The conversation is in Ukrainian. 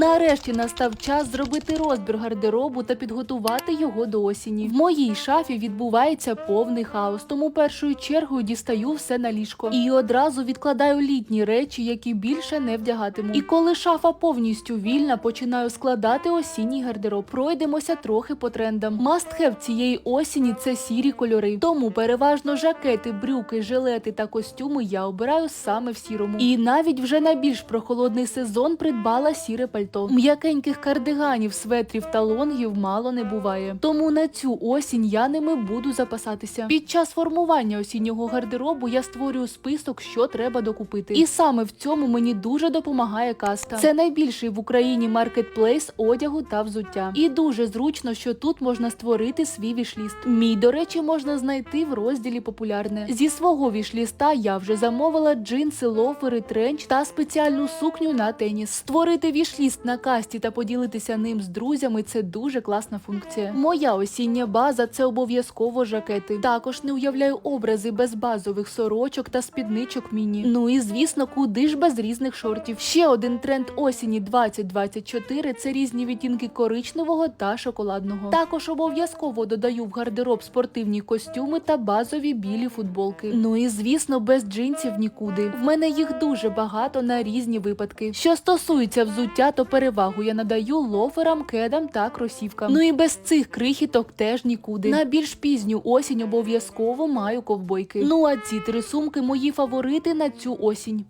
Нарешті настав час зробити розбір гардеробу та підготувати його до осені. В моїй шафі відбувається повний хаос, тому першою чергою дістаю все на ліжко і одразу відкладаю літні речі, які більше не вдягатиму. І коли шафа повністю вільна, починаю складати осінній гардероб. Пройдемося трохи по трендам. Must-have цієї осені це сірі кольори. Тому переважно жакети, брюки, жилети та костюми я обираю саме в сірому. І навіть вже на більш прохолодний сезон придбала сіре пальто. М'якеньких кардиганів, светрів та лонгів мало не буває. Тому на цю осінь я ними буду запасатися. Під час формування осіннього гардеробу я створюю список, що треба докупити. І саме в цьому мені дуже допомагає каста. Це найбільший в Україні маркетплейс одягу та взуття. І дуже зручно, що тут можна створити свій вішліст. Мій, до речі, можна знайти в розділі популярне. Зі свого вішліста я вже замовила джинси, лофери, тренч та спеціальну сукню на теніс. Створити вішліст на касті та поділитися ним з друзями це дуже класна функція. Моя осіння база це обов'язково жакети. Також не уявляю образи без базових сорочок та спідничок міні. Ну і звісно, куди ж без різних шортів. Ще один тренд осені 2024 – це різні відтінки коричневого та шоколадного. Також обов'язково додаю в гардероб спортивні костюми та базові білі футболки. Ну і звісно, без джинсів нікуди. В мене їх дуже багато на різні випадки. Що стосується взуття, то перевагу я надаю лоферам, кедам та кросівкам. Ну і без цих крихіток теж нікуди. На більш пізню осінь обов'язково маю ковбойки. Ну а ці три сумки мої фаворити на цю осінь.